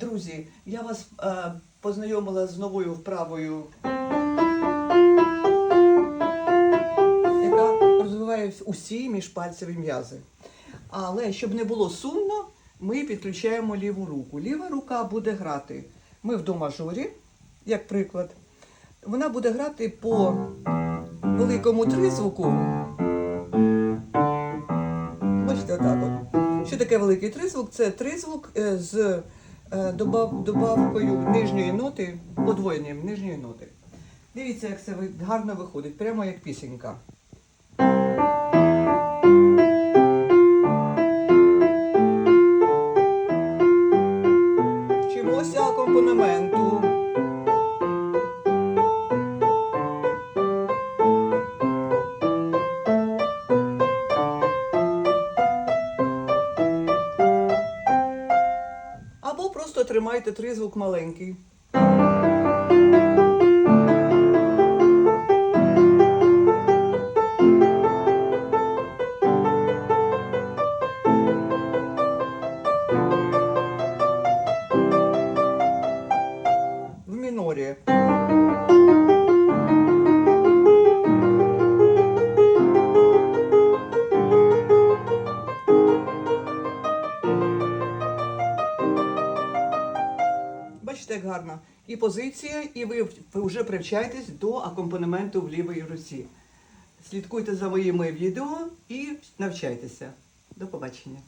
Друзі, я вас е, познайомила з новою вправою, яка розвиває усі міжпальцеві м'язи. Але щоб не було сумно, ми підключаємо ліву руку. Ліва рука буде грати. Ми в до мажорі, як приклад. Вона буде грати по великому тризвуку. Бачите, отак от. Що таке великий тризвук? Це тризвук е, з добавкою нижньої ноти, подвоєнням нижньої ноти. Дивіться, як це гарно виходить, прямо як пісенька. Вчимося акомпанементу. Просто тримайте тризвук маленький. В мінорі. Бачите, як гарно. І позиція, і ви вже привчаєтесь до акомпанементу в лівій руці. Слідкуйте за моїми відео і навчайтеся. До побачення.